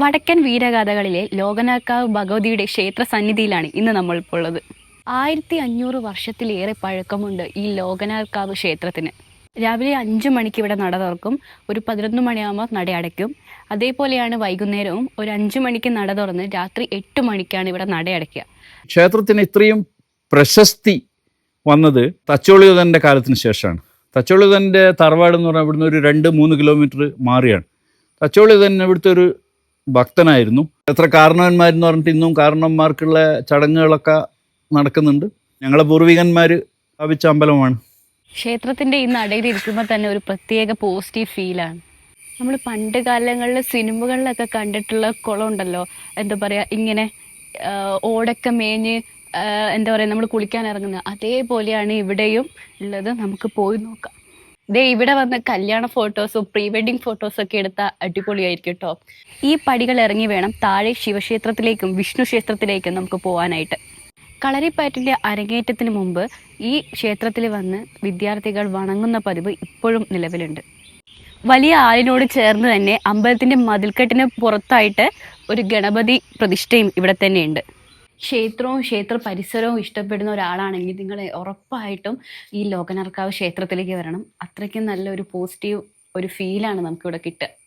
വടക്കൻ വീരഗാഥകളിലെ ലോകനാക്കാവ് ഭഗവതിയുടെ ക്ഷേത്ര സന്നിധിയിലാണ് ഇന്ന് നമ്മൾ ഇപ്പോൾ ഉള്ളത് ആയിരത്തി അഞ്ഞൂറ് വർഷത്തിലേറെ പഴക്കമുണ്ട് ഈ ലോകനാർക്കാവ് ക്ഷേത്രത്തിന്. രാവിലെ അഞ്ച് മണിക്ക് ഇവിടെ നട തുറക്കും ഒരു പതിനൊന്ന് മണിയാകുമ്പോൾ നട അടയ്ക്കും. അതേപോലെയാണ് വൈകുന്നേരവും ഒരു അഞ്ച് മണിക്ക് നട തുറന്ന് രാത്രി എട്ട് മണിക്കാണ് ഇവിടെ നട അടയ്ക്കുക. ക്ഷേത്രത്തിന് ഇത്രയും പ്രശസ്തി വന്നത് തച്ചോളിയുധന്റെ കാലത്തിന് ശേഷമാണ്. തച്ചോളിയുധന്റെ തറവാട് എന്ന് പറഞ്ഞാൽ ഇവിടുന്ന് ഒരു രണ്ട് മൂന്ന് കിലോമീറ്റർ മാറിയാണ്. തച്ചോളിയുധൻ ഇവിടുത്തെ ഒരു ഭക്തനായിരുന്നു. എത്ര കാരണവന്മാരെന്ന് പറഞ്ഞിട്ട് ഇന്നും കാരണവന്മാർക്കുള്ള ചടങ്ങുകളൊക്കെ നടക്കുന്നുണ്ട്. ഞങ്ങളെ പൂർവികന്മാർ സ്ഥാപിച്ച അമ്പലമാണ്. ക്ഷേത്രത്തിന്റെ ഈ നടയിൽ ഇരിക്കുമ്പോൾ തന്നെ ഒരു പ്രത്യേക പോസിറ്റീവ് ഫീലാണ് നമ്മൾ പണ്ട് കാലങ്ങളിൽ സിനിമകളിലൊക്കെ കണ്ടിട്ടുള്ള കുളം ഉണ്ടല്ലോ. എന്താ പറയുക ഇങ്ങനെ ഓടൊക്കെ മേഞ്ഞ് എന്താ പറയുക നമ്മൾ കുളിക്കാൻ ഇറങ്ങുന്നത് അതേപോലെയാണ് ഇവിടെയും ഉള്ളത്. നമുക്ക് പോയി നോക്കാം. ദേ ഇവിടെ വന്ന് കല്യാണ ഫോട്ടോസും പ്രീ വെഡിങ് ഫോട്ടോസും ഒക്കെ എടുത്ത അടിപൊളിയായിരിക്കും കേട്ടോ. ഈ പടികൾ ഇറങ്ങി വേണം താഴെ ശിവക്ഷേത്രത്തിലേക്കും വിഷ്ണു ക്ഷേത്രത്തിലേക്കും നമുക്ക് പോകാനായിട്ട് കളരിപ്പയറ്റിന്റെ അരങ്ങേറ്റത്തിന് മുമ്പ് ഈ ക്ഷേത്രത്തിൽ വന്ന് വിദ്യാർത്ഥികൾ വണങ്ങുന്ന പതിവ് ഇപ്പോഴും നിലവിലുണ്ട്. വലിയ ആലിനോട് ചേർന്ന് തന്നെ അമ്പലത്തിന്റെ മതിൽക്കെട്ടിന് പുറത്തായിട്ട് ഒരു ഗണപതി പ്രതിഷ്ഠയും ഇവിടെ തന്നെയുണ്ട്. ക്ഷേത്രവും ക്ഷേത്ര പരിസരവും ഇഷ്ടപ്പെടുന്ന ഒരാളാണെങ്കിൽ നിങ്ങൾ ഉറപ്പായിട്ടും ഈ ലോകനർക്കാവ് ക്ഷേത്രത്തിലേക്ക് വരണം. അത്രയ്ക്കും നല്ലൊരു പോസിറ്റീവ് ഒരു ഫീലാണ് നമുക്കിവിടെ കിട്ടുക.